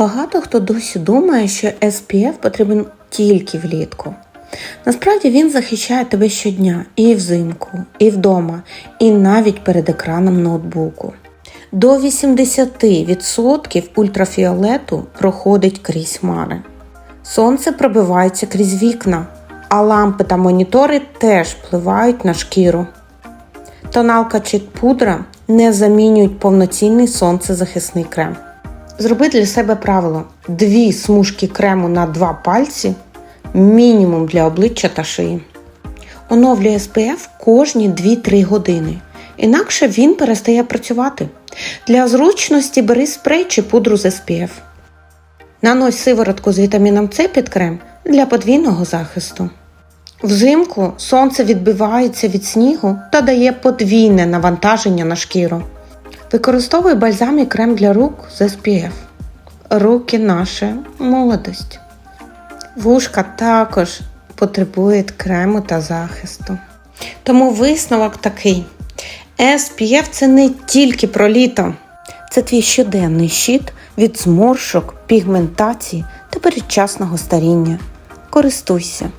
Багато хто досі думає, що SPF потрібен тільки влітку. Насправді він захищає тебе щодня і взимку, і вдома, і навіть перед екраном ноутбуку. До 80% ультрафіолету проходить крізь хмари. Сонце пробивається крізь вікна, а лампи та монітори теж впливають на шкіру. Тоналка чи пудра не замінюють повноцінний сонцезахисний крем. Зроби для себе правило: дві смужки крему на два пальці мінімум для обличчя та шиї. Оновлюй SPF кожні 2-3 години. Інакше він перестає працювати. Для зручності бери спрей чи пудру з SPF. Нанось сиворотку з вітаміном С під крем для подвійного захисту. Взимку сонце відбивається від снігу та дає подвійне навантаження на шкіру. Використовуй бальзам і крем для рук з SPF. Руки наша молодость. Вушка також потребують крему та захисту. Тому висновок такий: SPF це не тільки про літо, це твій щоденний щит від зморшок, пігментації та передчасного старіння. Користуйся.